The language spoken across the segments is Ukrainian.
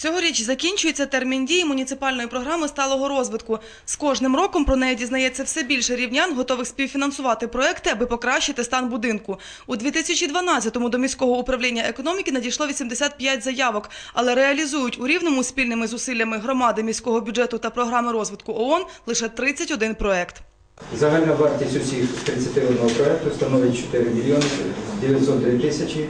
Цьогоріч закінчується термін дії муніципальної програми сталого розвитку. З кожним роком про неї дізнається все більше рівнян, готових співфінансувати проекти, аби покращити стан будинку. У 2012-му до міського управління економіки надійшло 85 заявок, але реалізують у рівному спільними зусиллями громади міського бюджету та програми розвитку ООН лише 31 проект. Загальна вартість усіх 31 проєкту становить 4 мільйони 903 тисячі.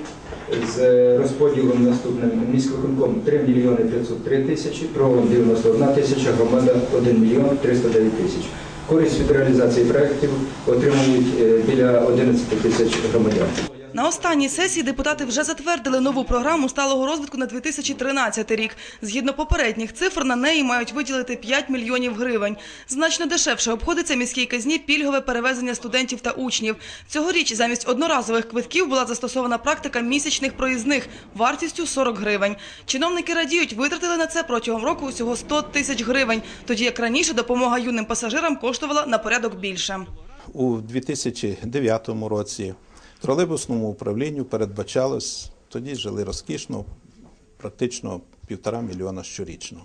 З розподілом наступним міськвиконком 3 мільйони 503 тисячі, прогон 91 тисяча, громада 1 мільйон 309 тисяч. Користь від реалізації проєктів отримують е, біля 11 тисяч громадян. На останній сесії депутати вже затвердили нову програму сталого розвитку на 2013 рік. Згідно попередніх цифр, на неї мають виділити 5 мільйонів гривень. Значно дешевше обходиться міській казні пільгове перевезення студентів та учнів. Цьогоріч замість одноразових квитків була застосована практика місячних проїзних вартістю 40 гривень. Чиновники радіють, витратили на це протягом року усього 100 тисяч гривень, тоді як раніше допомога юним пасажирам коштувала на порядок більше. У 2009 році тролейбусному управлінню передбачалось, тоді жили розкішно, практично півтора мільйона щорічно.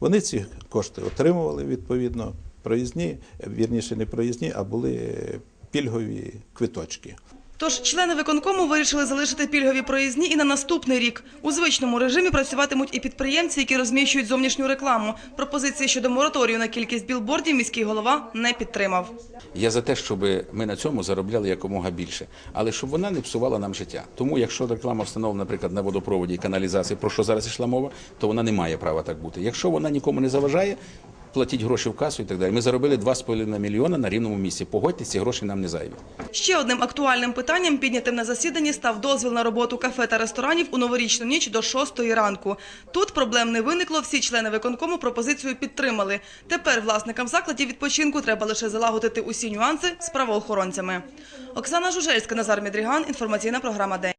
Вони ці кошти отримували відповідно проїзні, вірніше не проїзні, а були пільгові квиточки. Тож члени виконкому вирішили залишити пільгові проїзні і на наступний рік. У звичному режимі працюватимуть і підприємці, які розміщують зовнішню рекламу. Пропозиції щодо мораторію на кількість білбордів міський голова не підтримав. Я за те, щоб ми на цьому заробляли якомога більше, але щоб вона не псувала нам життя. Тому, якщо реклама встановлена, наприклад, на водопроводі і каналізації, про що зараз йшла мова, то вона не має права так бути. Якщо вона нікому не заважає, платіть гроші в касу і так далі. Ми заробили 2,5 мільйона на рівному місці. Погодьтесь, ці гроші нам не зайві. Ще одним актуальним питанням, піднятим на засіданні, став дозвіл на роботу кафе та ресторанів у новорічну ніч до 6 ранку. Тут проблем не виникло, всі члени виконкому пропозицію підтримали. Тепер власникам закладів відпочинку треба лише залагодити усі нюанси з правоохоронцями. Оксана Жужельська, Назар Мідріган, інформаційна програма День.